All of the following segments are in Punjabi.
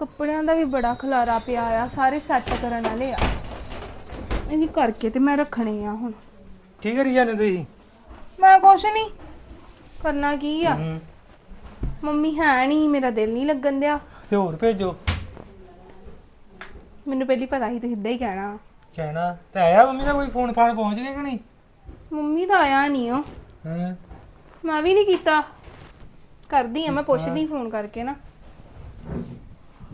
ਕੱਪੜਿਆਂ ਦਾ ਵੀ ਬੜਾ ਖਲਾਰਾ ਪਿਆ ਆ ਸਾਰੇ ਸੈੱਟ ਕਰਨ ਵਾਲੇ ਆ। ਇਹ ਵੀ ਕਰਕੇ ਤੇ ਮੈਂ ਰੱਖਣੇ ਆ ਹੁਣ। ਕੀ ਕਰੀ ਜਾਂਦੇ ਤੁਸੀਂ? ਮੈਂ ਕੁਛ ਨਹੀਂ ਕਰਨਾ ਕੀ ਆ? ਹੂੰ। ਮੰਮੀ ਹੈ ਨਹੀਂ ਮੇਰਾ ਦਿਲ ਨਹੀਂ ਲੱਗਣ ਦਿਆ। ਤੇ ਹੋਰ ਭੇਜੋ। ਮੈਨੂੰ ਪਹਿਲੀ ਪਤਾ ਸੀ ਤੁਸੀਂ ਇਦਾਂ ਹੀ ਕਹਿਣਾ। ਕਹਿਣਾ ਤੇ ਆਇਆ ਮੰਮੀ ਦਾ ਕੋਈ ਫੋਨ ਫਾਨ ਪਹੁੰਚ ਗਿਆ ਕਿ ਨਹੀਂ? ਮੰਮੀ ਦਾ ਆਇਆ ਨਹੀਂ ਉਹ। ਹਾਂ? ਮੈਂ ਵੀ ਨਹੀਂ ਕੀਤਾ। ਕਰਦੀ ਆ ਮੈਂ ਪੁੱਛਦੀ ਫੋਨ ਕਰਕੇ ਨਾ।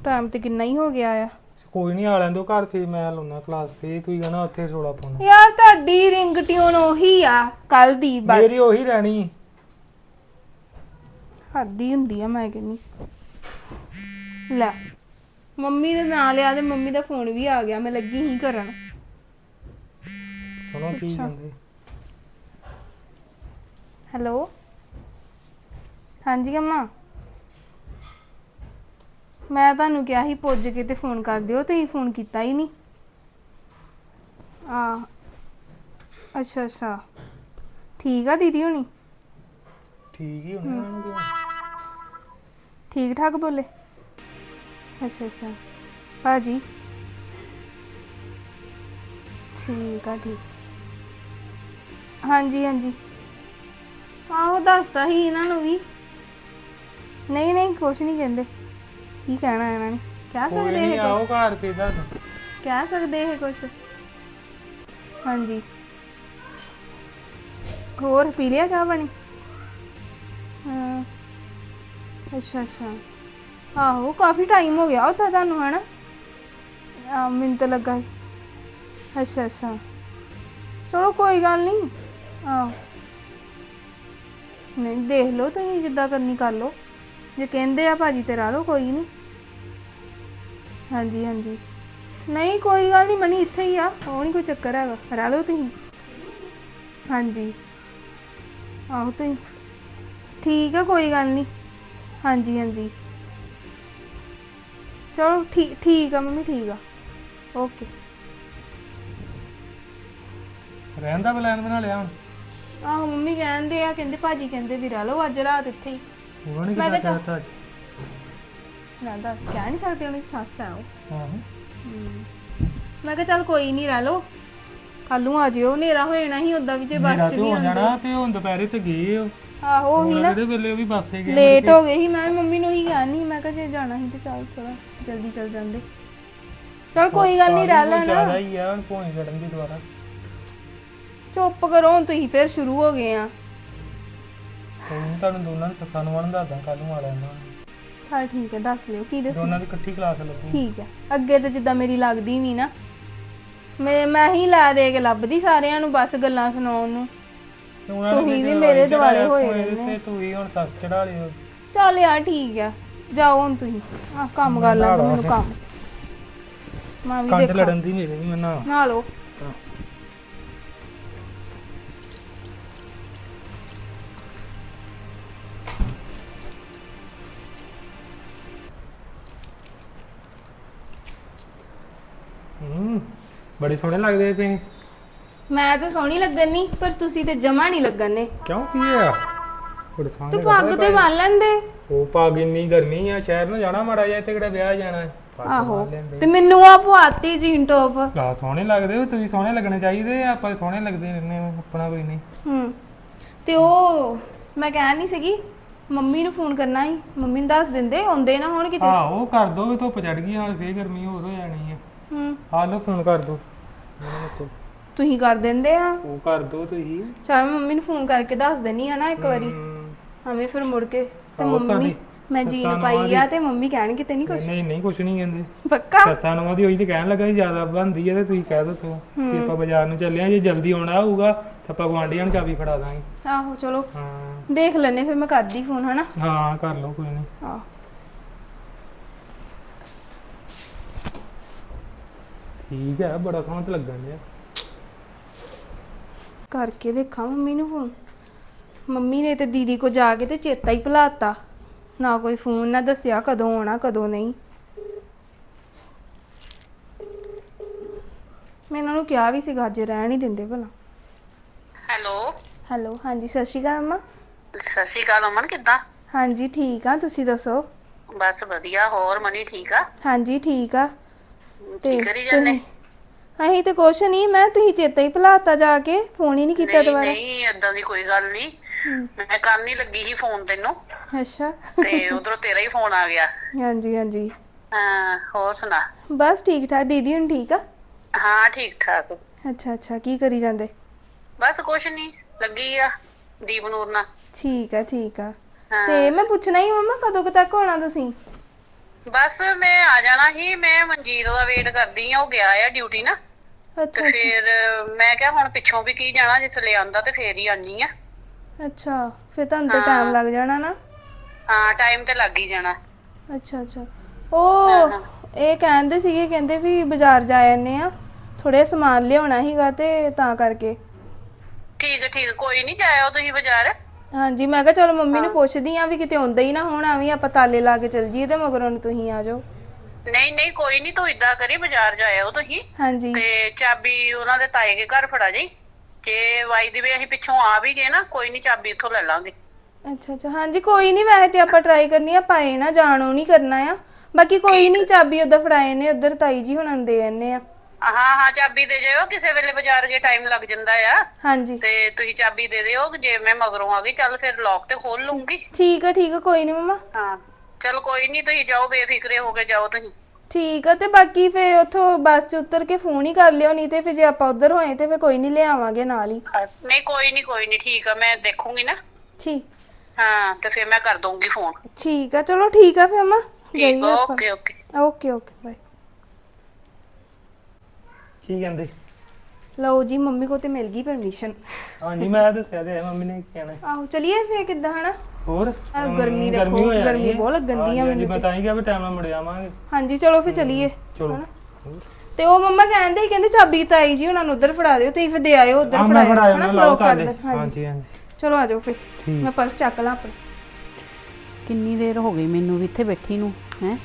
ਟਾਈਮ ਤੇ ਕਿੰਨਾ ਹੀ ਹੋ ਗਿਆ ਆ। ਕੋਈ ਨਹੀਂ ਆ ਲੈਂਦੋ ਘਰ ਫੇਰ ਮੈਂ ਲਾਉਣਾ ਕਲਾਸ ਫੇਰ ਤੁਸੀਂ ਕਹਣਾ ਉੱਥੇ ਰੋਲਾ ਪਾਉਣਾ। ਯਾਰ ਤੁਹਾਡੀ ਰਿੰਗ ਟਿਊਨ ਉਹੀ ਆ ਕੱਲ ਦੀ ਬਸ। ਮੇਰੀ ਉਹੀ ਰਹਿਣੀ। ਹੱਦ ਹੁੰਦੀ ਆ ਮੈਂ ਕਹਿੰਨੀ ਲੈ ਮੰਮੀ ਦੇ ਨਾਂ ਲਿਆ ਤੇ ਮੰਮੀ ਦਾ ਫੋਨ ਵੀ ਆ ਗਿਆ ਮੈਂ ਲੱਗੀ ਹੀ ਕਰਨ। ਸੁਣੋ ਕੀ ਅੱਛਾ। ਕਹਿੰਦੇ। ਹੈਲੋ। ਹਾਂਜੀ ਅੰਮਾ ਮੈਂ ਤੁਹਾਨੂੰ ਕਿਹਾ ਸੀ ਪੁੱਜ ਕੇ ਤੇ ਫੋਨ ਕਰ ਦਿਓ ਤੁਸੀਂ ਫੋਨ ਕੀਤਾ ਹੀ ਨਹੀਂ। ਆ ਅੱਛਾ ਅੱਛਾ। ਠੀਕ ਆ ਦੀਦੀ ਹੁਣੀ? ਠੀਕ ਹੀ ਹੋਣਾ ਇਹਨਾਂ ਨੂੰ ਕਿਉਂ? ਠੀਕ ਠਾਕ ਬੋਲੇ? ਅੱਛਾ ਅੱਛਾ। ਭਾਜੀ? ਠੀਕ ਆ ਠੀਕ। ਹਾਂਜੀ ਹਾਂਜੀ। ਆਹੋ ਦੱਸਤਾ ਸੀ ਇਹਨਾਂ ਨੂੰ ਵੀ। ਨਹੀਂ ਨਹੀਂ ਕੁਛ ਨਹੀਂ ਕਹਿੰਦੇ। ਕੀ ਕਹਿਣਾ ਇਹਨਾਂ ਨੇ? ਕਹਿ ਕੋਈ ਸਕਦੇ ਨਹੀਂ ਇਹ ਆਓ ਘਰ ਫੇਰ ਦੱਸ। ਕਹਿ ਸਕਦੇ ਇਹ ਕੁਛ? ਹਾਂਜੀ। ਹੋਰ ਪੀ ਲਿਆ ਚਾਹ ਪਾਣੀ? ਹਾਂ। ਅੱਛਾ ਅੱਛਾ। ਆਹੋ ਕਾਫੀ ਟਾਈਮ ਹੋ ਗਿਆ ਉੱਥੇ ਤੁਹਾਨੂੰ ਹਨਾ? ਆ ਮੈਨੂੰ ਤਾਂ ਲੱਗਾ ਸੀ। ਅੱਛਾ ਅੱਛਾ। ਚਲੋ ਕੋਈ ਗੱਲ ਨਹੀਂ। ਆਹ। ਨਹੀਂ ਦੇਖ ਲਓ ਤੁਸੀਂ ਜਿੱਦਾਂ ਕਰਨੀ ਕਰ ਲਓ। ਜੇ ਕਹਿੰਦੇ ਆ ਭਾਜੀ ਤੇ ਰਹਿ ਲਓ ਕੋਈ ਨਹੀਂ ਹਾਂਜੀ ਹਾਂਜੀ। ਨਹੀਂ ਕੋਈ ਗੱਲ ਨਹੀਂ ਮਨੀ ਇੱਥੇ ਹੀ ਆ। ਉਹ ਨਹੀਂ ਕੋਈ ਚੱਕਰ ਹੈਗਾ। ਰਹਿ ਲਓ ਤੁਸੀਂ। ਹਾਂਜੀ। ਆਹੋ ਤੁਸੀਂ। ਠੀਕ ਆ ਕੋਈ ਗੱਲ ਨਹੀਂ ਹਾਂਜੀ ਹਾਂਜੀ। ਚਲੋ ਠੀਕ ਠੀਕ ਆ ਮੰਮੀ ਠੀਕ ਆ। ਓਕੇ। ਰਹਿਣ ਦਾ ਪਲਾਨ ਬਣਾ ਲਿਆ ਹੁਣ? ਆਹੋ ਮੰਮੀ ਕਹਿੰਦੇ ਆ ਕਹਿੰਦੇ ਭਾਜੀ ਕਹਿੰਦੇ ਵੀ ਰਹਿ ਲਓ ਅੱਜ ਰਾਤ ਇੱਥੇ ਹੀ। ਉਹਨਾਂ ਨੇ ਮੈਂ ਕਿਹਾ ਕਿਹਾ ਚਾਹਤਾ ਮੈਂ ਦੱਸ ਕਹਿ ਨਹੀਂ ਸਕਦੇ ਉਹਨੇ ਸੱਸ ਆ ਉਹ। ਹਾਂ। ਮੈਂ ਕਿਹਾ ਚੱਲ ਕੋਈ ਨਹੀਂ ਰਹਿ ਲਓ। ਕੱਲ ਨੂੰ ਆ ਜਿਓ ਹਨੇਰਾ ਹੋ ਜਾਣਾ ਸੀ ਉਦਾਂ ਵੀ ਜੇ ਮੇਰਾ ਬੱਸ 'ਚ ਤੇ ਵੀ ਹੋ ਆਉਂਦੇ। ਜਾਣਾ ਤੇ ਹੁਣ ਦੁਪਹਿਰੇ ਤੇ ਗਏ ਹੋ ਆਹੋ ਉਹੀ ਨਾ। ਇਹਦੇ ਵੇਲੇ ਵੀ ਬੱਸੇ ਗਏ ਲੇਟ ਹੋ ਗਏ ਸੀ ਮੈਂ ਵੀ ਮੰਮੀ ਨੂੰ ਹੀ ਕਿਹਾ ਨਹੀਂ ਮੈਂ ਕਿਹਾ ਜੇ ਜਾਣਾ ਸੀ ਤੇ ਚੱਲ ਥੋੜਾ ਜਲਦੀ ਚੱਲ ਜਾਂਦੇ। ਚਲ ਕੋਈ ਗੱਲ ਨਹੀਂ ਰਹਿ ਜ਼ਿਆਦਾ ਲੈਣਾ। ਹੀ ਆ ਹੁਣ ਭੋਏ ਕੱਢਣ ਦੀ ਦੁਬਾਰਾ। ਚੁੱਪ ਕਰੋ ਹੁਣ ਤੁਸੀਂ ਫੇਰ ਸ਼ੁਰੂ ਹੋ ਗਏ ਆ। ਕੋਈ ਨੀ ਤੁਹਾਨੂੰ ਦੋਨਾਂ ਨੂੰ ਸੱਸਾਂ ਨੂੰ ਵਣ ਦੱਸਦਾ ਕੱਲ ਨੂੰ ਆ ਲੈਣਾ ਚਲ ਠੀਕ ਹੈ ਦੱਸ ਲਿਓ ਕੀ ਦੱਸ? ਦੋਨਾਂ ਦੀ ਇਕੱਠੀ ਕਲਾਸ ਲੱਗੂ ਠੀਕ ਹੈ ਅੱਗੇ ਤੇ ਜਿੱਦਾਂ ਮੇਰੀ ਲੱਗਦੀ ਨਹੀਂ ਨਾ ਮੈਂ ਮੈਂ ਹੀ ਲੈ ਦੇ ਕੇ ਲੱਭਦੀ ਸਾਰਿਆਂ ਨੂੰ ਬਸ ਗੱਲਾਂ ਸੁਣਾਉਣ ਨੂੰ। ਤੇ ਉਹਨਾਂ ਨੇ ਤੁਸੀਂ ਵੀ ਮੇਰੇ ਦੁਆਲੇ ਹੋਏ ਰਹਿੰਦੇ। ਤੇ ਤੂੰ ਹੀ ਹੁਣ ਸੱਸ ਚੜਾ ਲਿਓ। ਚੱਲ ਯਾਰ ਠੀਕ ਆ ਜਾਓ ਹੁਣ ਤੁਸੀਂ। ਆ ਕੰਮ ਕਰ ਲੈਂਦੇ ਮੈਨੂੰ ਕੰਮ। ਮੈਂ ਵੀ ਕੰਡ ਦੇਖਾਂ। ਲੜਨ ਦੀ ਮੇਰੇ ਵੀ ਮੈਂ ਨਾ ਨਾ ਲਓ ਹੂੰ ਬੜੇ ਸੋਹਣੇ ਲੱਗਦੇ ਤੁਸੀਂ। ਮੈਂ ਤਾਂ ਸੋਹਣੀ ਲੱਗਣ ਨਹੀਂ ਪਰ ਤੁਸੀਂ ਤੇ ਜਮਾ ਨਹੀਂ ਲੱਗਣ। ਨੇ ਕਿਉਂ ਕੀ ਆ ਬੜੇ ਸੋਹਣੇ ਤੂੰ ਪੱਗ ਤੇ ਬੰਨ ਲੈਂਦੇ। ਉਹ ਪੱਗ ਇੰਨੀ ਗਰਮੀ ਆ ਸ਼ਹਿਰ ਨੂੰ ਜਾਣਾ ਮਾੜਾ ਜਿਹਾ ਤੇ ਕਿਹੜਾ ਵਿਆਹ ਜਾਣਾ ਹੈ। ਪੱਗ ਆਹੋ ਲੈਂਦੇ। ਤੇ ਮੈਨੂੰ ਆ ਪਵਾਤੀ ਜੀਨ ਟੌਪ ਲਾ ਸੋਹਣੇ ਲੱਗਦੇ ਹੋ ਤੁਸੀਂ ਸੋਹਣੇ ਲੱਗਣੇ ਚਾਹੀਦੇ ਆ, ਆਪਾਂ ਸੋਹਣੇ ਲੱਗਦੇ ਰਹਿੰਦੇ ਹਾਂ, ਆਪਣਾ ਕੋਈ ਨਹੀਂ। ਹੂੰ ਤੇ ਉਹ ਮੈਂ ਕਹਿ ਨਹੀਂ ਸੀਗੀ ਮੰਮੀ ਨੂੰ ਫੋਨ ਕਰਨਾ ਸੀ। ਮੰਮੀ ਨੂੰ ਦੱਸ ਦਿੰਦੇ ਆਉਂਦੇ ਨਾ ਹੁਣ ਕਿਤੇ। ਹਾਂ ਉਹ ਕਰ ਦੋ ਵੀ ਧੁੱਪ ਚੜ ਗਈ ਨਾਲ ਫੇਰ ਗਰਮੀ ਹੋਰ ਹੋ ਜਾਣੀ ਆ। ਹੂੰ। ਆ ਲਓ ਫੋਨ ਕਰ ਦੋ। ਤੁਸੀਂ ਕਰ ਦਿੰਦੇ ਆ। ਉਹ ਕਰ ਦੋ ਤੁਸੀਂ। ਚਲ ਮੈਂ ਮੰਮੀ ਨੂੰ ਫੋਨ ਕਰਕੇ ਦੱਸ ਦੇਣੀ ਆ ਨਾ ਇੱਕ ਵਾਰੀ। ਹਮ, ਐਵੇਂ ਫਿਰ ਮੁੜ ਕੇ ਤੇ ਆਹੋ ਮੰਮੀ ਤੁਹਾਡੀ ਮੈਂ ਜੀਨ ਪਾਈ ਆ ਤੇ ਮੰਮੀ ਕਹਿਣਗੇ ਤੇ ਨਹੀਂ ਕੁਝ ਨਹੀਂ ਨਹੀਂ ਕੁਛ ਨਹੀਂ ਕਹਿੰਦੇ। ਪੱਕਾ? ਸੱਸਾਂ ਨੂੰ ਉਹਦੀ ਉਹੀ ਤੇ ਕਹਿਣ ਲੱਗਾ ਸੀ ਜ਼ਿਆਦਾ ਬੰਦੀ ਆ ਤੇ ਤੁਸੀਂ ਕਹਿ ਦੱਸੋ ਕਿ ਆਪਾਂ ਬਾਜ਼ਾਰ ਨੂੰ ਚੱਲੇ ਆ ਜੇ ਜਲਦੀ ਆਉਣਾ ਹੋਊਗਾ ਤਾਂ ਆਪਾਂ ਗੁਆਂਢੀਆਂ ਨੂੰ ਚਾਬੀ ਫੜਾ ਦਾਂਗੇ। ਆਹੋ ਚਲੋ। ਹਾਂ। ਦੇਖ ਲੈਨੇ ਫਿਰ ਮੈਂ ਕਰਦੀ ਫੋਨ ਹਨਾ? ਹਾਂ ਕਰ ਲਓ ਕੋਈ ਨਹੀਂ ਆਹ। ਠੀਕ ਹੈ ਬੜਾ ਸੋਹਣਾ ਤੇ ਲੱਗਣ ਡਿਆ। ਕਰਕੇ ਦੇਖਾਂ ਮੰਮੀ ਨੂੰ ਫੋਨ। ਮੰਮੀ ਨੇ ਤੇ ਦੀਦੀ ਕੋ ਜਾ ਕੇ ਤੇ ਚੇਤਾ ਹੀ ਭੁਲਾਤਾ। ਨਾ ਕੋਈ ਫੋਨ ਨਾ ਦੱਸਿਆ ਕਦੋਂ ਆਉਣਾ ਕਦੋਂ ਨਹੀਂ। ਮੈਂ ਇਹਨਾਂ ਨੂੰ ਕਿਹਾ ਵੀ ਸੀਗਾ ਅੱਜ ਰਹਿਣ ਹੀ ਦਿੰਦੇ ਭਲਾ। ਹੈਲੋ। ਹੈਲੋ ਹਾਂਜੀ ਸਤਿ ਸ਼੍ਰੀ ਅਕਾਲ ਅੰਮਾ ਸਤਿ ਸ਼੍ਰੀ ਅਕਾਲ ਅਮਨ ਕਿੱਦਾਂ? ਹਾਂਜੀ ਠੀਕ ਆ ਤੁਸੀਂ ਦੱਸੋ? ਬਸ ਵਧੀਆ ਹੋਰ ਮਨੀ ਠੀਕ ਆ? ਹਾਂਜੀ ਠੀਕ ਆ। ਕੀ ਕਰੀ ਜਾਂਦੇ? ਅਸੀਂ ਤੇ ਕੁਛ ਨਹੀਂ ਮੈਂ ਤੁਸੀਂ ਚੇਤਾ ਹੀ ਭੁਲਾਤਾ ਜਾ ਕੇ ਫੋਨ ਹੀ ਨਹੀਂ ਕੀਤਾ ਨਹੀਂ ਦੁਬਾਰਾ। ਨਹੀਂ ਏਦਾਂ ਦੀ ਕੋਈ ਗੱਲ ਨਹੀਂ ਮੈਂ ਕੱਲ ਨਹੀਂ ਲੱਗੀ ਸੀ ਫੋਨ ਤੈਨੂੰ। ਅੱਛਾ। ਤੇ ਉਧਰੋਂ ਤੇਰਾ ਹੀ ਫੋਨ ਆ ਗਿਆ। ਹਾਂਜੀ ਹਾਂਜੀ। ਹਾਂ ਹੋਰ ਸੁਣਾ? ਬਸ ਠੀਕ ਠਾਕ ਦੀਦੀ ਹੁਣ ਠੀਕ ਆ? ਹਾਂ ਠੀਕ ਠਾਕ। ਅੱਛਾ ਅੱਛਾ ਕੀ ਕਰੀ ਜਾਂਦੇ? ਬਸ ਕੁਛ ਨਹੀਂ ਲੱਗੀ ਆ ਦੀਪ ਨੂਰ ਨਾਲ। ਠੀਕ ਆ ਠੀਕ ਆ। ਹਾਂ। ਤੇ ਮੈਂ ਪੁੱਛਣਾ ਹੀ ਮੰਮਾ ਕਦੋਂ ਕੁ ਤੱਕ ਆਉਣਾ ਤੁਸੀਂ? ਬਸ ਮੈਂ ਆ ਜਾਣਾ ਸੀ ਮੈਂ ਮਨਜੀਤ ਦਾ ਵੇਟ ਕਰਦੀ ਆ ਉਹ ਗਿਆ ਆ ਡਿਊਟੀ ਨਾ। ਤੇ ਅੱਛਾ ਫਿਰ ਮੈਂ ਕਿਹਾ ਹੁਣ ਪਿੱਛੋਂ ਵੀ ਕੀ ਜਾਣਾ ਜਿਸ ਲੈ ਆਂਦਾ ਤੇ ਫੇਰ ਹੀ ਆਨੀ ਆ। ਅੱਛਾ ਫਿਰ ਤੁਹਾਨੂੰ ਤਾਂ ਟਾਈਮ ਲੱਗ ਜਾਣਾ ਨਾ? ਹਾਂ ਟਾਈਮ ਤੇ ਲੱਗ ਹੀ ਜਾਣਾ। ਅੱਛਾ ਅੱਛਾ। ਉਹ ਇਹ ਕਹਿੰਦੇ ਸੀਗੇ ਕਹਿੰਦੇ ਵੀ ਬਾਜ਼ਾਰ ਜਾ ਆਨੇ ਆ। ਥੋੜੇ ਸਮਾਨ ਲਿਆਉਣਾ ਸੀਗਾ ਤੇ ਤਾਂ ਕਰਕੇ। ਠੀਕ ਆ, ਠੀਕ ਆ, ਕੋਈ ਨਹੀਂ ਜਾਇਓ ਤੁਸੀਂ ਬਾਜ਼ਾਰ। ਹਾਂਜੀ ਮੈਂ ਕਿਹਾ ਚਲੋ ਮੰਮੀ ਨੂੰ ਪੁੱਛਦੀ ਆ ਵੀ ਕਿਤੇ ਆਉਂਦਾ ਹੀ ਨਾ ਹੋਣਾ ਵੀ ਆਪਾਂ ਤਾਲੇ ਲਾ ਕੇ ਚੱਲ ਜੀਏ ਤੇ ਮਗਰੋਂ ਨੂੰ ਤੁਸੀਂ ਆ ਜਾਓ। ਨਹੀਂ ਨਹੀਂ ਕੋਈ ਨਹੀਂ ਤੂੰ ਇਦਾਂ ਕਰੀ ਬਾਜ਼ਾਰ ਜਾਇਓ ਤੁਸੀਂ। ਹਾਂਜੀ। ਤੇ ਚਾਬੀ ਉਹਨਾਂ ਦੇ ਤਾਏ ਦੇ ਘਰ ਫੜਾ ਜਾਈ। ਜੇ ਵਾਈ ਦੀ ਵੀ ਅਸੀਂ ਪਿੱਛੋਂ ਆ ਵੀ ਗਏ ਨਾ ਕੋਈ ਨਹੀਂ ਚਾਬੀ ਇੱਥੋਂ ਲੈ ਲਾਂਗੇ। ਅੱਛਾ ਅੱਛਾ ਹਾਂਜੀ ਕੋਈ ਨਹੀਂ ਵੈਸੇ ਤੇ ਆਪਾਂ ਟਰਾਈ ਕਰਨੀ ਆ ਪਾਏ ਨਾ ਜਾਣੋ ਨਹੀਂ ਕਰਨਾ ਆ। ਬਾਕੀ ਕੋਈ ਨਹੀਂ ਚਾਬੀ ਉਧਰ ਫੜਾਏ ਨੇ ਉਧਰ ਤਾਈ ਜੀ ਹੁਣਾਂ ਦੇ ਆਨੇ ਆ। ਹਾਂ ਹਾਂ ਚਾਬੀ ਦੇ ਜਾਇਓ ਕਿਸੇ ਵੇਲੇ ਬਾਜ਼ਾਰ ਗਏ ਟਾਈਮ ਲੱਗ ਜਾਂਦਾ ਆ। ਹਾਂਜੀ। ਤੇ ਤੁਸੀਂ ਚਾਬੀ ਦੇ ਦਿਓ ਜੇ ਮੈਂ ਮਗਰੋਂ ਆ ਗਈ ਚੱਲ ਫਿਰ ਲੌਕ ਤੇ ਖੋਲ ਲੂੰਗੀ ਠੀਕ ਆ ਠੀਕ ਆ ਕੋਈ ਨਹੀਂ ਮਮਾ। ਹਾਂ ਚਲ ਕੋਈ ਨਹੀਂ ਤੁਸੀਂ ਜਾਓ ਬੇਫਿਕਰੇ ਹੋ ਕੇ ਜਾਓ ਤੁਸੀਂ। ਠੀਕ ਆ ਤੇ ਬਾਕੀ ਫੇ ਉਥੋਂ ਬੱਸ 'ਚ ਉਤਰ ਕੇ ਫੋਨ ਹੀ ਕਰ ਲਿਓ ਨਹੀਂ ਤੇ ਫੇ ਜੇ ਆਪਾਂ ਉਧਰ ਹੋਏ ਤੇ ਫੇ ਕੋਈ ਨਹੀਂ ਲਿਆਵਾਂਗੇ ਨਾਲ ਹੀ। ਅਹ ਨਹੀਂ ਕੋਈ ਨਹੀਂ ਕੋਈ ਨਹੀਂ ਠੀਕ ਆ ਮੈਂ ਦੇਖੂੰਗੀ ਨਾ। ਠੀਕ। ਹਾਂ ਤੇ ਫਿਰ ਮੈਂ ਕਰ ਦੂੰਗੀ ਫੋਨ ਠੀਕ ਆ ਚਲੋ ਠੀਕ ਆ ਫੇ ਅਮਾ ਠੀਕ okay okay. Okay okay bye. ਕੀ ਕਹਿੰਦੇ? ਲਓ ਜੀ ਮੰਮੀ ਕੋ ਤੇ ਮਿਲ ਗਈ ਪਰਮਿਸ਼ਨ ਹਾਂਜੀ ਮੈਂ ਦੱਸਿਆ ਤੇ ਹੈ ਮੰਮੀ ਨੇ ਕਹਿਣਾ। ਆਹੋ ਚਲਿਏ ਫੇ ਕਿੱਦਾਂ ਹਨਾ? ਹੋਰ? ਆਹ ਗਰਮੀ ਦੇਖੋ, ਹੋ ਜਾਣੀ ਗਰਮੀ ਹੈ। ਬਹੁਤ ਲੱਗਣ ਆ ਹਾਂਜੀ, ਮੈਨੂੰ ਮੈਂ ਤਾਂ। ਹੀ ਕਿਹਾ ਵੀ ਟਾਈਮ ਨਾਲ ਮੁੜ ਜਾਵਾਂਗੇ ਹਾਂਜੀ ਚਲੋ ਫੇ ਚਲਿਏ ਚਲੋ। ਤੇ ਉਹ ਮੰਮਾ ਕਹਿੰਦੇ ਸੀ ਕਹਿੰਦੇ ਚਾਬੀ ਤਾਈ ਜੀ ਉਹਨਾਂ ਨੂੰ ਉਧਰ ਫੜਾ ਦਿਓ ਤੇ ਫੇ ਦੇ ਆਇਓ ਉਧਰ ਆਹ ਮੈਂ ਫੜਾਇਓ ਫੜਾਇਆ ਹਨਾ, lock ਕਰ ਦੇ, ਹਾਂਜੀ। ਹਾਂਜੀ ਹਾਂਜੀ। ਚਲੋ ਆ ਜਾਓ ਫੇ ਠੀਕ। ਮੈਂ ਪਰਸ ਚੱਕ ਲਾਂ ਆਪਣਾ। ਕਿੰਨੀ ਦੇਰ ਹੋ ਗਈ ਮੈਨੂੰ ਵੀ ਇੱਥੇ ਬੈਠੀ ਨੂੰ ਹੈ?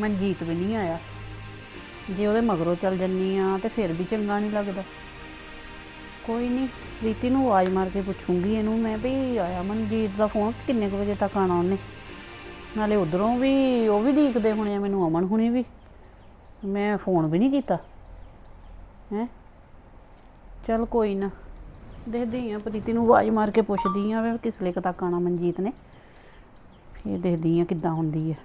ਮਨਜੀਤ ਵੀ ਨਹੀਂ ਆਇਆ। ਜੇ ਉਹਦੇ ਮਗਰੋਂ ਚੱਲ ਜੰਨੀ ਆ ਤੇ ਫਿਰ ਵੀ ਚੰਗਾ ਨਹੀਂ ਲੱਗਦਾ। ਕੋਈ ਨਹੀਂ ਰੀਤੀ ਨੂੰ ਆਵਾਜ਼ ਮਾਰ ਕੇ ਪੁੱਛੂੰਗੀ ਇਹਨੂੰ ਮੈਂ ਵੀ ਆਇਆ ਮਨਜੀਤ ਦਾ ਫੋਨ ਕਿੰਨੇ ਕੁ ਵਜੇ ਤੱਕ ਆਣਾ ਉਹਨੇ। ਨਾਲੇ ਉਧਰੋਂ ਵੀ ਉਹ ਵੀ ਢੀਕਦੇ ਹੋਣੇ ਆ, ਮੈਨੂੰ ਅਮਨ ਹੁਣੀ ਵੀ। ਮੈਂ ਫੋਨ ਵੀ ਨਹੀਂ ਕੀਤਾ। ਹੈ? ਚਲ ਕੋਈ ਨਾ, ਦੇਖਦੀ ਆ, ਪ੍ਰੀਤੀ ਨੂੰ ਆਵਾਜ਼ ਮਾਰ ਕੇ ਪੁੱਛਦੀ ਆ ਵੀ ਕਿਸ ਲੇਕ ਤੱਕ ਆਣਾ ਮਨਜੀਤ ਨੇ। ਫਿਰ ਦੇਖਦੀ ਆ ਕਿੱਦਾਂ ਹੁੰਦੀ ਹੈ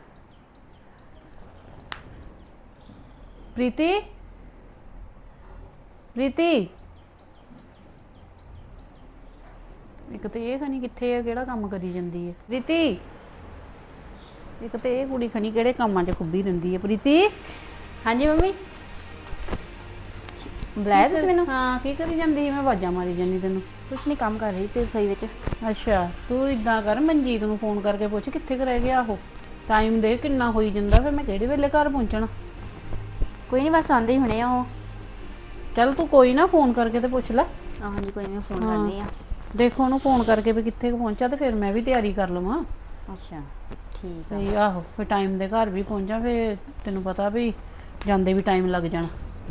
ਪ੍ਰੀਤੀ? ਪ੍ਰੀਤੀ? ਇੱਕ ਤੇ ਇਹ ਖਣੀ ਕਿੱਥੇ ਆ ਕਿਹੜਾ ਕੰਮ ਕਰੀ ਜਾਂਦੀ ਹੈ ਪ੍ਰੀਤੀ? ਇੱਕ ਤੇ ਇਹ ਕੁੜੀ ਖਣੀ ਕਿਹੜੇ ਕੰਮਾਂ 'ਚ ਖੁੱਬੀ ਰਹਿੰਦੀ ਹੈ ਪ੍ਰੀਤੀ? ਹਾਂਜੀ ਮੰਮੀ। ਬੁਲਾਇਆ ਤੁਸੀਂ ਮੈਨੂੰ। ਹਾਂ ਕੀ ਕਰੀ ਜਾਂਦੀ? ਮੈਂ ਆਵਾਜ਼ਾਂ ਮਾਰੀ ਜਾਂਦੀ ਤੈਨੂੰ। ਕੁਛ ਨਹੀਂ ਕੰਮ ਕਰ ਰਹੀ ਸੀ ਰਸੋਈ ਵਿੱਚ। ਅੱਛਾ ਤੂੰ ਇਦਾਂ ਕਰ ਮਨਜੀਤ ਨੂੰ ਫੋਨ ਕਰਕੇ ਪੁੱਛ ਕਿੱਥੇ ਕੁ ਰਹਿ ਗਿਆ ਉਹ। ਟਾਈਮ ਦੇ ਕਿੰਨਾ ਹੋਈ ਜਾਂਦਾ ਫਿਰ ਮੈਂ ਕਿਹੜੇ ਵੇਲੇ ਘਰ ਪਹੁੰਚਣਾ? ਕੋਈ ਨਹੀਂ ਬਸ ਆਉਂਦੇ ਹੀ ਹੁਣੇ ਆ ਉਹ। ਚੱਲ ਤੂੰ ਕੋਈ ਨਾ ਫੋਨ ਕਰਕੇ ਤੇ ਪੁੱਛ ਲੈ। ਆਹ ਹਾਂਜੀ ਕੋਈ ਨਹੀਂ ਫੋਨ ਕਰਨੀ ਆ। ਦੇਖੋ ਉਹਨੂੰ ਫੋਨ ਕਰਕੇ ਵੀ ਕਿੱਥੇ ਕੁ ਪਹੁੰਚਾ ਤੇ ਫਿਰ ਮੈਂ ਵੀ ਤਿਆਰੀ ਕਰ ਲਵਾਂ। ਅੱਛਾ ਠੀਕ ਆ। ਤੇ ਆਹੋ ਫਿਰ ਟਾਈਮ ਦੇ ਘਰ ਵੀ ਪਹੁੰਚਾਂ ਫਿਰ ਤੈਨੂੰ ਪਤਾ ਵੀ ਜਾਂਦੇ ਵੀ ਟਾਈਮ ਲੱਗ ਜਾਣਾ।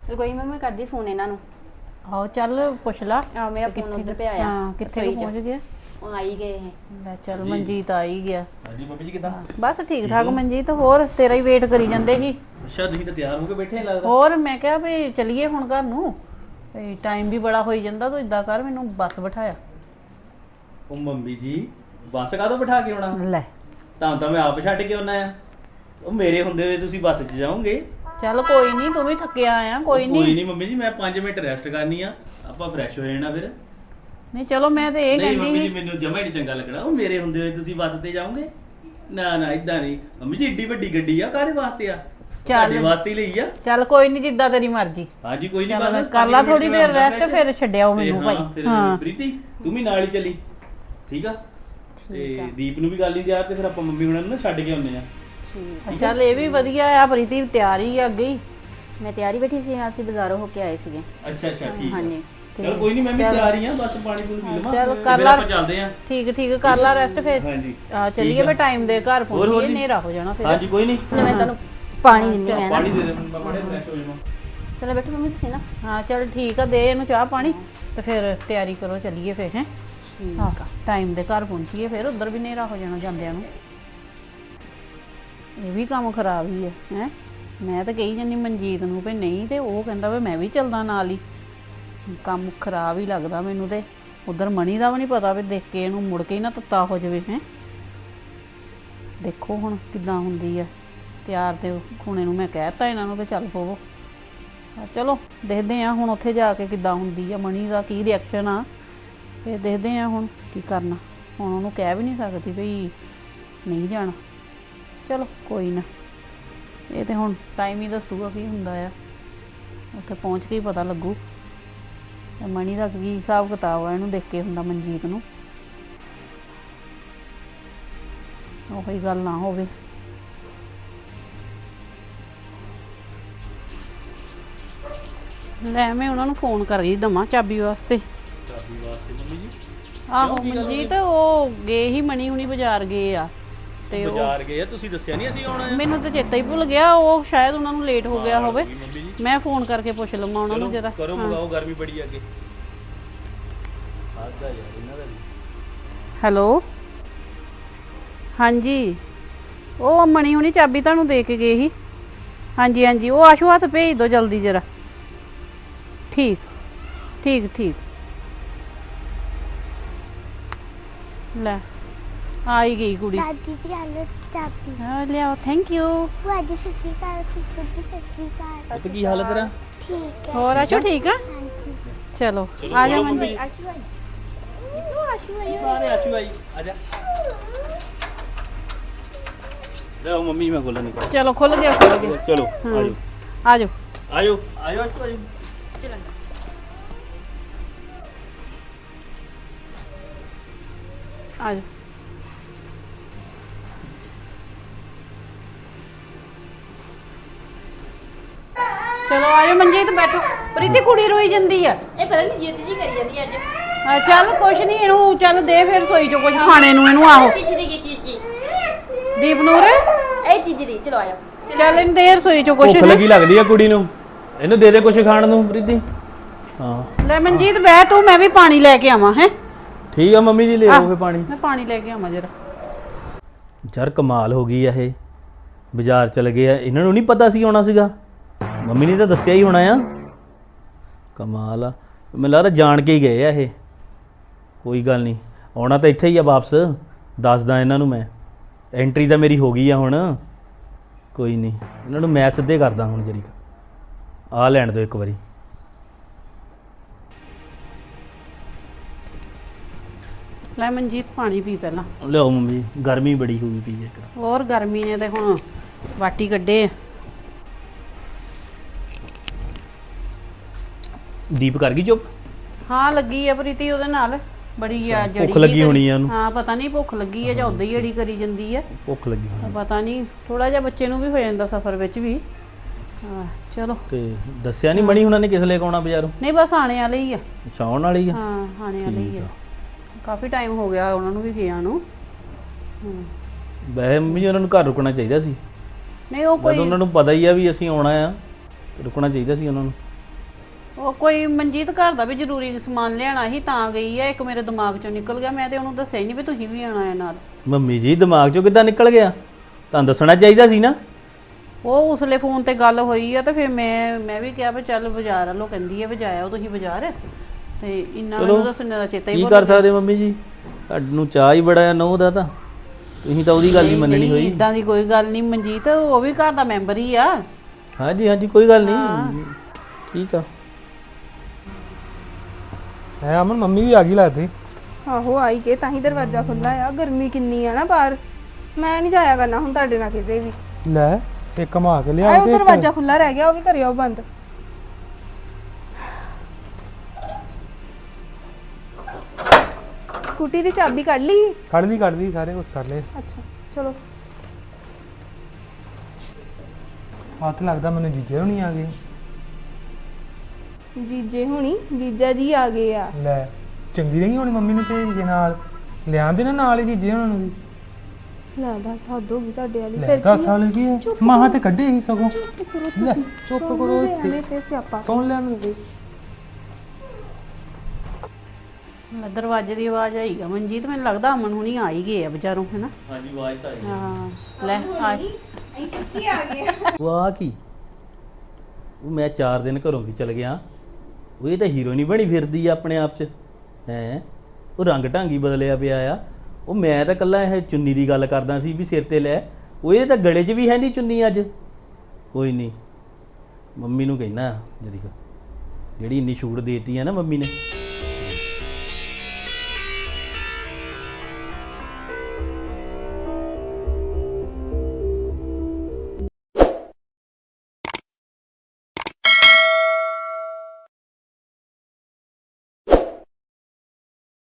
ਤੇ ਕੋਈ ਨੀ, ਮੰਮੀ ਕਰਦੀ ਫੋਨ ਇਹਨਾਂ ਨੂੰ। ਆਹੋ ਚੱਲ ਪੁੱਛ ਲਾ ਆ ਮੇਰਾ ਫੋਨ ਉੱਧਰ ਪਿਆ ਆ। ਹਾਂ ਕਿੱਥੇ ਕੁ ਪਹੁੰਚ ਗਿਆ? ਉਹ ਆਈ ਗਏ ਇਹ। ਲੈ ਚੱਲ ਮਨਜੀਤ ਆ ਹੀ ਗਿਆ। ਹਾਂਜੀ ਮੰਮੀ ਜੀ ਕਿਦਾਂ? ਬਸ ਠੀਕ ਠਾਕ ਮਨਜੀਤ ਹੋਰ ਤੇਰਾ ਹੀ ਵੇਟ ਕਰੀ ਜਾਂਦੇ ਸੀ। ਅੱਛਾ ਤੁਸੀਂ ਤਾਂ ਤਿਆਰ ਹੋ ਕੇ ਬੈਠੇ ਲੱਗਦਾ। ਹੋਰ ਮੈਂ ਕਿਹਾ ਵੀ ਚਲੀਏ ਹੁਣ ਘਰ ਨੂੰ। ਤੇ ਟਾਈਮ ਵੀ ਬੜਾ ਹੋਈ ਜਾਂਦਾ ਤੂੰ ਇਦਾਂ ਕਰ ਮੈਨੂੰ ਬੱਸ ਬਿਠਾਇਆ। ਉਹ ਮੰਮੀ ਜੀ ਬੱਸ ਕਾਹਦੋਂ ਬਿਠਾ ਕੇ ਆਉਣਾ? ਲੈ। ਤਾਂ ਤਾਂ ਮੈਂ ਆਪ ਛੱਡ ਕੇ ਆਉਣਾ ਆ। ਉਹ ਮੇਰੇ ਹੁੰਦੇ ਹੋਏ ਤੁਸੀਂ ਬੱਸ 'ਚ ਜਾਓਗੇ। ਚੱਲ ਕੋਈ ਨਹੀਂ ਤੂੰ ਵੀ ਥੱਕਿਆ ਆਇਆ ਕੋਈ ਕੋਈ ਨਹੀਂ ਨਹੀਂ ਮੰਮੀ ਜੀ ਮੈਂ 5 ਮਿੰਟ ਰੈਸਟ ਕਰਨੀ ਆ। ਆਪਾਂ ਫਰੈਸ਼ ਹੋ ਜਾਣਾ ਫਿਰ। ਨਹੀਂ ਚਲੋ ਮੈਂ ਤੇ ਇਹ ਨਹੀਂ ਮੰਮੀ ਕਹਿੰਦੀ ਜੀ ਸੀ। ਮੈਨੂੰ ਜਮਾ ਹੀ ਨਹੀਂ ਚੰਗਾ ਲੱਗਣਾ। ਉਹ ਮੇਰੇ ਹੁੰਦੇ ਹੋਏ ਤੁਸੀਂ ਬੱਸ ਤੇ ਜਾਓਗੇ? ਨਾ ਨਾ ਇਦਾਂ ਨਹੀਂ। ਮੰਮੀ ਜੀ ਏਡੀ ਵੱਡੀ ਗੱਡੀ ਆ ਕਾਹਦੇ ਵਾਸਤੇ ਆ? ਤੁਹਾਡੇ ਵਾਸਤੇ ਹੀ ਲਈ ਆ। ਚੱਲ ਕੋਈ ਨਹੀਂ ਜਿੱਦਾਂ ਤੇਰੀ ਮਰਜ਼ੀ। ਹਾਂਜੀ ਕੋਈ ਨਹੀਂ ਚੱਲ ਬਸ ਕਰ ਲਾ ਥੋੜੀ ਦੇਰ ਰੈਸਟ ਫਿਰ ਛੱਡਿਆਓ ਮੈਨੂੰ ਭਾਈ। ਹਾਂ। ਪ੍ਰੀਤੀ ਤੂੰ ਵੀ ਨਾਲ ਹੀ ਚੱਲੀ। ਠੀਕ ਆ? ਤੇ ਦੀਪ ਨੂੰ ਵੀ ਗੱਲ ਨਹੀਂ ਦਿਆ ਤੇ ਫਿਰ ਆਪਾਂ ਮੰਮੀ ਹੁਣਾਂ ਨੂੰ ਨਾ ਛੱਡ ਕੇ ਆਉਂਦੇ ਆ। ਚੱਲ ਇਹ ਵੀ ਵਧੀਆ ਆ ਪ੍ਰੀਤੀ ਤਿਆਰ ਆ ਅੱਗੇ ਹੀ। ਮੈਂ ਤਿਆਰੀ ਬੈਠੀ ਸੀ ਅਸੀਂ ਬਾਜ਼ਾਰੋਂ ਹੋ ਕੇ ਆਏ ਸੀਗੇ। ਅੱਛਾ ਅੱਛਾ ਠੀਕ ਆ। ਹਾਂਜੀ। ਚਲ ਕੋਈ ਨਹੀਂ ਮੈਂ ਵੀ ਤਿਆਰ ਹੀ ਆ ਬਸ ਪਾਣੀ ਪੂਣੀ ਪੀ ਲਵਾਂ। ਚੱਲ ਕਰ ਲਾ। ਆਪਾਂ ਚੱਲਦੇ ਆ ਠੀਕ ਠੀਕ ਕਰ ਲਾ ਰੈਸਟ ਫਿਰ। ਹਾਂਜੀ। ਆ ਚੱਲੀਏ ਫਿਰ ਟਾਈਮ ਦੇ ਘਰ ਪਹੁੰਚੀਏ ਜੀ। ਹਨੇਰਾ ਹੋ ਜਾਣਾ ਫਿਰ। ਹਾਂਜੀ ਕੋਈ ਨਹੀਂ ਮੈਂ ਤੁਹਾਨੂੰ ਪਾਣੀ ਦਿੰਦੀ ਮੈਂ ਨਾ। ਪਾਣੀ ਦੇ ਦੇ ਮੈਂ ਬੜੇ ਫਰੈਸ਼ ਹੋ ਜਾਵਾਂ। ਚਲੋ ਬੈਠੋ ਮੰਮੀ ਤੁਸੀਂ ਨਾ। ਹਾਂ ਚੱਲ ਠੀਕ ਆ ਦੇ ਇਹਨੂੰ ਚਾਹ ਪਾਣੀ। ਤੇ ਫਿਰ ਤਿਆਰੀ ਕਰੋ ਚੱਲੀਏ ਫਿਰ ਹੈ। ਹਾਂ ਟਾਈਮ ਦੇ ਘਰ ਪਹੁੰਚੀਏ ਫਿਰ ਉਧਰ ਵੀ ਹਨੇਰਾ ਹੋ ਜਾਣਾ ਜਾਂਦਿਆਂ ਨੂੰ। ਇਹ ਵੀ ਕੰਮ ਖਰਾਬ ਹੀ ਹੈ ਹੈ। ਮੈਂ ਤਾਂ ਕਹੀ ਜੰਨੀ ਮਨਜੀਤ ਨੂੰ ਵੀ ਨਹੀਂ ਤੇ ਉਹ ਕਹਿੰਦਾ ਵੀ ਮੈਂ ਵੀ ਚੱਲਦਾ ਨਾਲ ਹੀ। ਕੰਮ ਖਰਾਬ ਹੀ ਲੱਗਦਾ ਮੈਨੂੰ ਤੇ। ਉਧਰ ਮਣੀ ਦਾ ਵੀ ਨਹੀਂ ਪਤਾ ਵੀ ਦੇਖ ਕੇ ਇਹਨੂੰ ਮੁੜ ਕੇ ਹੀ ਨਾ ਤੱਤਾ ਹੋ ਜਾਵੇ, ਹੈ। ਦੇਖੋ ਹੁਣ ਕਿੱਦਾਂ ਹੁੰਦੀ ਆ। ਤਿਆਰ ਤੇ ਖੂਣੇ ਨੂੰ ਮੈਂ ਕਹਿਤਾ ਇਹਨਾਂ ਨੂੰ ਤੇ ਚੱਲ ਪਵੋ। ਚਲੋ, ਦੇਖਦੇ ਆ ਹੁਣ ਉੱਥੇ ਜਾ ਕੇ ਕਿੱਦਾਂ ਹੁੰਦੀ ਆ। ਮਣੀ ਦਾ ਕੀ ਰਿਐਕਸ਼ਨ ਆ। ਇਹ ਦੇਖਦੇ ਆ ਹੁਣ ਕੀ ਕਰਨਾ। ਹੁਣ ਉਹਨੂੰ ਕਹਿ ਵੀ ਨਹੀਂ ਸਕਦੀ ਵੀ ਨਹੀਂ ਜਾਣਾ। ਚਲੋ, ਕੋਈ ਨਾ। ਇਹ ਤੇ ਹੁਣ ਟਾਈਮ ਹੀ ਦੱਸੂਗਾ ਕੀ ਹੁੰਦਾ ਆ। ਉੱਥੇ ਪਹੁੰਚ ਕੇ ਹੀ ਪਤਾ ਲੱਗੂ। ਤੇ ਮਣੀ ਦਾ ਕੀ ਹਿਸਾਬ ਕਿਤਾਬ ਆ ਇਹਨੂੰ ਦੇਖ ਕੇ ਹੁੰਦਾ ਮਨਜੀਤ ਨੂੰ। ਉਹੀ ਗੱਲ ਨਾ ਹੋਵੇ। ਲੈ ਮੈਂ ਉਹਨਾਂ ਨੂੰ ਫੋਨ ਕਰ ਰਹੀ ਦਵਾਂ ਚਾਬੀ ਵਾਸਤੇ। ਚਾਬੀ ਵਾਸਤੇ ਮੰਮੀ ਜੀ? ਆਹੋ ਮਨਜੀਤ ਉਹ ਗਏ ਹੀ ਮਣੀ ਹੁਣੀ ਬਾਜ਼ਾਰ ਗਏ ਆ। ਤੇ ਉਹ ਬਾਜ਼ਾਰ ਗਏ ਆ ਤੁਸੀਂ ਦੱਸਿਆ ਨਹੀਂ ਅਸੀਂ ਆਉਣਾ ਆ? ਮੈਨੂੰ ਤਾਂ ਚੇਤਾ ਹੀ ਭੁੱਲ ਗਿਆ ਉਹ ਸ਼ਾਇਦ ਉਹਨਾਂ ਨੂੰ ਲੇਟ ਹੋ ਗਿਆ ਹੋਵੇ। ਮੰਮੀ ਜੀ। ਮੈਂ ਫੋਨ ਕਰਕੇ ਪੁੱਛ ਲਵਾਂ ਉਹਨਾਂ ਨੂੰ ਜਰਾ। ਕਰੋ ਮਗਾਓ ਗਰਮੀ ਬੜੀ ਅੱਗੇ। ਆਦਾ ਯਾਰ ਇਹਨਾਂ ਦਾ ਵੀ ਹੈਲੋ? ਹਾਂਜੀ। ਉਹ ਮਣੀ ਹੁਣੀ ਚਾਬੀ ਤੁਹਾਨੂੰ ਦੇ ਕੇ ਗਏ ਸੀ। ਹਾਂਜੀ ਹਾਂਜੀ ਉਹ ਆਸ਼ੂ ਹੱਥ ਭੇਜ ਦਿਓ ਜਲਦੀ ਜਰਾ। ਠੀਕ ਠੀਕ ਠੀਕ। ਲੈ। ਆ ਹੀ ਗਈ ਕੁੜੀ। ਦਾਦੀ ਜੀ ਆਲੂ ਚਾਬੀ। ਆ ਲਿਆਓ ਥੈਂਕ ਯੂ ਭੂਆ ਜੀ ਸਤਿ ਸ਼੍ਰੀ ਅਕਾਲ ਸਤਿ ਸ਼੍ਰੀ ਅਕਾਲ ਤੇ ਕੀ ਹਾਲ ਹੈ ਤੇਰਾ? ਠੀਕ ਹੈ। ਹੋਰ ਆਸ਼ੂ ਠੀਕ ਆ? ਹਾਂਜੀ ਚਲੋ ਆ ਜਾ ਮੰਜੀ ਆਸ਼ੂ ਆਈ ਆਰੇ ਆਸ਼ੂ ਆਈ ਆ ਜਾ ਲਓ ਮੰਮੀ ਮੈਂ ਖੋਲਣ ਨਿਕਲ। ਚਲੋ ਖੁੱਲ ਗਿਆ ਖੁੱਲ ਗਿਆ। ਚਲੋ ਆਜੋ ਆ ਜਾਓ। ਆਜੋ ਆਜੋ ਆਸ਼ੂ ਆਜੋ ਆ ਜਾਓ। ਚਲੋ ਆ ਜਾਓ ਮੰਜੇ ਤੇ ਬੈਠੋ। ਪ੍ਰੀਤੀ ਕੁੜੀ ਰੋਈ ਜਾਂਦੀ ਆ। ਇਹ ਪਤਾ ਨਹੀਂ ਜਿੱਦ ਜੀ ਕਰੀ ਜਾਂਦੀ ਅੱਜ। ਚੱਲ ਕੁਛ ਨਹੀਂ ਇਹਨੂੰ ਚੱਲ ਦੇ ਫਿਰ ਰਸੋਈ ਚੋਂ ਕੁਛ ਖਾਣੇ ਨੂੰ ਇਹਨੂੰ ਆਹੋ। ਚੀਚੀ ਦੀ ਚੀਚੀ ਦੀਪ ਨੂਰ ਇਹ ਚੀਚੀ ਦੀ ਚਲੋ ਆਇਆ ਚੱਲ ਇਹਨੂੰ ਦੇ ਰਸੋਈ ਚੋਂ ਕੁਛ ਭੁੱਖ ਲੱਗੀ ਲੱਗਦੀ ਆ ਕੁੜੀ ਨੂੰ। ਇਹਨੂੰ ਦੇ ਦੇ ਕੁਝ ਖਾਣ ਨੂੰ ਪ੍ਰੀਤੀ। ਹਾਂ। ਲੈ ਮਨਜੀਤ ਬਹਿ ਤੂੰ ਮੈਂ ਵੀ ਪਾਣੀ ਲੈ ਕੇ ਆਵਾਂ ਹੈ। ਠੀਕ ਆ ਮੰਮੀ ਜੀ ਲੈ ਆਓ ਫੇ ਪਾਣੀ। ਮੈਂ ਪਾਣੀ ਲੈ ਕੇ ਆਵਾਂ ਜਰਾ। ਯਾਰ ਕਮਾਲ ਹੋ ਗਈ ਆ ਇਹ। ਬਾਜ਼ਾਰ ਚਲ ਗਏ ਆ। ਇਹਨਾਂ ਨੂੰ ਨਹੀਂ ਪਤਾ ਸੀ ਆਉਣਾ ਸੀਗਾ? ਮੰਮੀ ਨੇ ਤਾਂ ਦੱਸਿਆ ਹੀ ਹੋਣਾ ਆ। ਕਮਾਲ ਆ। ਮੈਨੂੰ ਲੱਗਦਾ ਜਾਣ ਕੇ ਹੀ ਗਏ ਆ ਇਹ। ਕੋਈ ਗੱਲ ਨਹੀਂ। ਆਉਣਾ ਤਾਂ ਇੱਥੇ ਹੀ ਆ ਵਾਪਸ। ਦੱਸਦਾ ਇਹਨਾਂ ਨੂੰ ਮੈਂ। ਐਂਟਰੀ ਤਾਂ ਮੇਰੀ ਹੋ ਗਈ ਆ ਹੁਣ। ਕੋਈ ਨਹੀਂ। ਇਹਨਾਂ ਨੂੰ ਮੈਂ ਸਿੱਧੇ ਕਰਦਾ ਹੁਣ ਜਰੀ ਆ ਲੈਣ ਦਿਓ ਇੱਕ ਵਾਰੀ। ਲੈ ਮਨਜੀਤ ਪਾਣੀ ਪੀ ਪਹਿਲਾਂ। ਲਿਆਓ ਮੰਮੀ। ਗਰਮੀ ਬੜੀ ਹੋਈ ਪਈ ਹੈ ਇੱਕ। ਹੋਰ ਗਰਮੀ ਨੇ ਤੇ ਹੁਣ ਵਾਟੀ ਕੱਢੇ ਆ। ਦੀਪ ਕਰ ਗਈ ਚੁੱਪ? ਹਾਂ ਲੱਗੀ ਆ ਪ੍ਰੀਤੀ ਉਹਦੇ ਨਾਲ। ਬੜੀ ਆ ਜੜੀ ਭੁੱਖ ਲੱਗੀ ਹੋਣੀ ਆ ਉਹਨੂੰ। ਹਾਂ ਪਤਾ ਨਹੀਂ ਭੁੱਖ ਲੱਗੀ ਆ ਜਾਂ ਉਦਾਂ ਹੀ ਅੜੀ ਕਰੀ ਜਾਂਦੀ ਆ। ਭੁੱਖ ਲੱਗੀ ਹੋਣੀ ਪਤਾ ਨਹੀਂ ਥੋੜਾ ਜਿਹਾ ਬੱਚੇ ਨੂੰ ਵੀ ਹੋ ਜਾਂਦਾ ਸਫ਼ਰ ਵਿੱਚ ਵੀ। ਹਾਂ ਚਲੋ। ਤੇ ਦੱਸਿਆ ਨਹੀਂ ਮਣੀ ਹੁਣਾਂ ਨੇ ਕਿਸ ਲਈ ਆਉਣਾ ਬਾਜ਼ਾਰੋਂ? ਨਹੀਂ ਬਸ ਆਣੇ ਵਾਲੇ ਹੀ ਆ। ਅੱਛਾ ਆਉਣ ਵਾਲੀ ਆ? ਹਾਂ ਆਣੇ ਵਾਲੇ ਹੀ ਆ। ਕਾਫੀ ਟਾਈਮ ਹੋ ਗਿਆ ਉਹਨਾਂ ਨੂੰ ਵੀ ਗਿਆ ਨੂੰ। ਵੈਸੇ ਮੰਮੀ ਉਹਨਾਂ ਨੂੰ ਘਰ ਰੁਕਣਾ ਚਾਹੀਦਾ ਸੀ। ਨਹੀਂ ਉਹ ਕੋਈ ਉਹਨਾਂ ਨੂੰ ਪਤਾ ਹੀ ਆ ਵੀ ਅਸੀਂ ਆਉਣਾ ਆ। ਰੁਕਣਾ ਚਾਹੀਦਾ ਸੀ ਉਹਨਾਂ ਨੂੰ। ਉਹ ਕੋਈ ਮਨਜੀਤ ਘਰ ਦਾ ਵੀ ਜ਼ਰੂਰੀ ਸਮਾਨ ਲਿਆਣਾ ਸੀ ਤਾਂ ਗਈ ਆ ਇੱਕ ਮੇਰੇ ਦਿਮਾਗ ਚੋਂ ਨਿਕਲ ਗਿਆ ਮੈਂ ਤੇ ਉਹਨੂੰ ਦੱਸਿਆ ਹੀ ਨਹੀਂ ਵੀ ਤੁਸੀਂ ਵੀ ਆਣਾ ਹੈ ਨਾਲ। ਮੰਮੀ ਜੀ ਦਿਮਾਗ ਚੋਂ ਕਿੱਦਾਂ ਨਿਕਲ ਗਿਆ? ਤੁਹਾਨੂੰ ਦੱਸਣਾ ਚਾਹੀਦਾ ਸੀ ਨਾ? ਉਹ ਉਸਲੇ ਫੋਨ ਤੇ ਗੱਲ ਹੋਈ ਆ ਤੇ ਫਿਰ ਮੈਂ ਮੈਂ ਵੀ ਕਿਹਾ ਵੀ ਚੱਲ ਬਾਜ਼ਾਰ ਵੱਲੋਂ ਕਹਿੰਦੀ ਆ ਵੀ ਜਾਇਓ ਤੁਸੀਂ ਬਾਜ਼ਾਰ। ਤੇ ਇੰਨਾ ਮੈਨੂੰ ਦੱਸਣ ਦਾ ਚੇਤਾ ਹੀ ਕੀ ਕਰ ਸਕਦੇ ਮੰਮੀ ਜੀ? ਤੁਹਾਨੂੰ ਚਾਹ ਹੀ ਬੜਾ ਆ ਨਹੁੰ ਦਾ ਤਾਂ। ਤੁਸੀਂ ਤਾਂ ਉਹਦੀ ਗੱਲ ਹੀ ਮੰਨਣੀ ਹੋਈ। ਇਦਾਂ ਦੀ ਕੋਈ ਗੱਲ ਨਹੀਂ ਮਨਜੀਤ ਉਹ ਵੀ ਘਰ ਦਾ ਮੈਂਬਰ ਹੀ ਆ। ਹਾਂਜੀ ਹਾਂਜੀ ਕੋਈ ਗੱਲ ਨਹੀਂ। ਠੀਕ ਆ। ਹੈ ਅਮਨ ਮੰਮੀ ਵੀ ਆ ਗਈ ਲੱਗਦੀ। ਆਹੋ ਆਈ ਕੇ ਤਾਂ ਹੀ ਦਰਵਾਜ਼ਾ ਖੁੱਲਾ ਆ। ਗਰਮੀ ਕਿੰਨੀ ਆ ਨਾ ਬਾਹਰ। ਮੈਂ ਨਹੀਂ ਜਾਇਆ ਕਰਨਾ ਹੁਣ ਤੁਹਾਡੇ ਨਾਲ ਕਿਤੇ ਵੀ। ਲੈ ਇੱਕ ਘਮਾ ਕੇ ਲਿਆ ਆਏ ਉਹ ਦਰਵਾਜ਼ਾ ਖੁੱਲਾ ਰਹਿ ਗਿਆ ਉਹ ਵੀ ਕਰਿਓ ਬੰਦ। ਸਕੂਟੀ ਦੀ ਚਾਬੀ ਕੱਢ ਲਈ? ਕੱਢ ਲਈ ਕੱਢ ਲਈ ਸਾਰੇ ਕੁਝ ਕਰ ਲਏ। ਅੱਛਾ ਚਲੋ। ਹੱਥ ਲੱਗਦਾ ਮੈਨੂੰ ਜੀਜੇ ਹੋਣੀ ਆ ਗਏ। ਜੀਜੇ ਹੁਣੀ ਜੀਜਾ ਜੀ ਆ ਗਏ ਆ। ਲੈ ਚੰਗੀ ਰਹੀ ਹੋਣੀ ਮੰਮੀ ਨੂੰ ਭੇਜ ਕੇ ਨਾਲ? ਲਿਆਂਦੇ ਨਾ ਨਾਲ ਹੀ ਜੀਜੇ ਉਹਨਾਂ ਨੂੰ ਵੀ। ਲੈ ਦੱਸ ਹੱਦ ਹੋ ਗਈ ਤੁਹਾਡੇ ਵਾਲੀ। ਲੈ ਫਿਰ 10 ਸਾਲ ਕੀ ਹੈ ਮਾਂ ਤੇ ਕੱਢੇ ਹੀ ਸਗੋਂ। ਚੁੱਪ ਕਰੋ ਲੈ ਤੁਸੀਂ। ਚੁੱਪ ਕਰੋ ਇੱਥੇ। ਐਵੇਂ ਫਿਰ ਸਿਆਪਾ। ਸੁਣ ਲੈਣ ਦੇ। ਲੈ, ਦਰਵਾਜ਼ੇ ਦੀ ਆਵਾਜ਼ ਆਈਗਾ ਮਨਜੀਤ ਮੈਨੂੰ ਲੱਗਦਾ ਅਮਨ ਹੁਣੀ ਆ ਹੀ ਗਏ ਆ ਵਿਚਾਰੋਂ ਹੈਨਾ? ਹਾਂਜੀ ਆਵਾਜ਼ ਤਾਂ ਆਈ ਹਾਂ ਲੈ ਆ। ਆ ਕੀ? ਉਹ ਮੈਂ 4 ਦਿਨ ਘਰੋਂ ਕੀ ਚਲ ਗਿਆ। ਉਹ ਇਹ ਤਾਂ ਹੀਰੋ ਨਹੀਂ ਬਣੀ ਫਿਰਦੀ ਆ ਆਪਣੇ ਆਪ 'ਚ। ਹੈ? ਉਹ ਰੰਗ ਢੰਗੀ ਬਦਲਿਆ ਪਿਆ ਆ। ਉਹ ਮੈਂ ਤਾਂ ਕੱਲਾ ਇਹ ਚੁੰਨੀ ਦੀ ਗੱਲ ਕਰਦਾ ਸੀ ਵੀ ਸਿਰ ਤੇ ਲੈ। ਉਹ ਇਹ ਤਾਂ ਗਲੇ 'ਚ ਵੀ ਹੈ ਨਹੀਂ ਚੁੰਨੀ ਅੱਜ। ਕੋਈ ਨਹੀਂ। ਮੰਮੀ ਨੂੰ ਕਹਿਣਾ ਜਦੀ ਜਿਹੜੀ ਇੰਨੀ ਛੂਟ ਦੇਤੀ ਆ ਨਾ ਮੰਮੀ ਨੇ।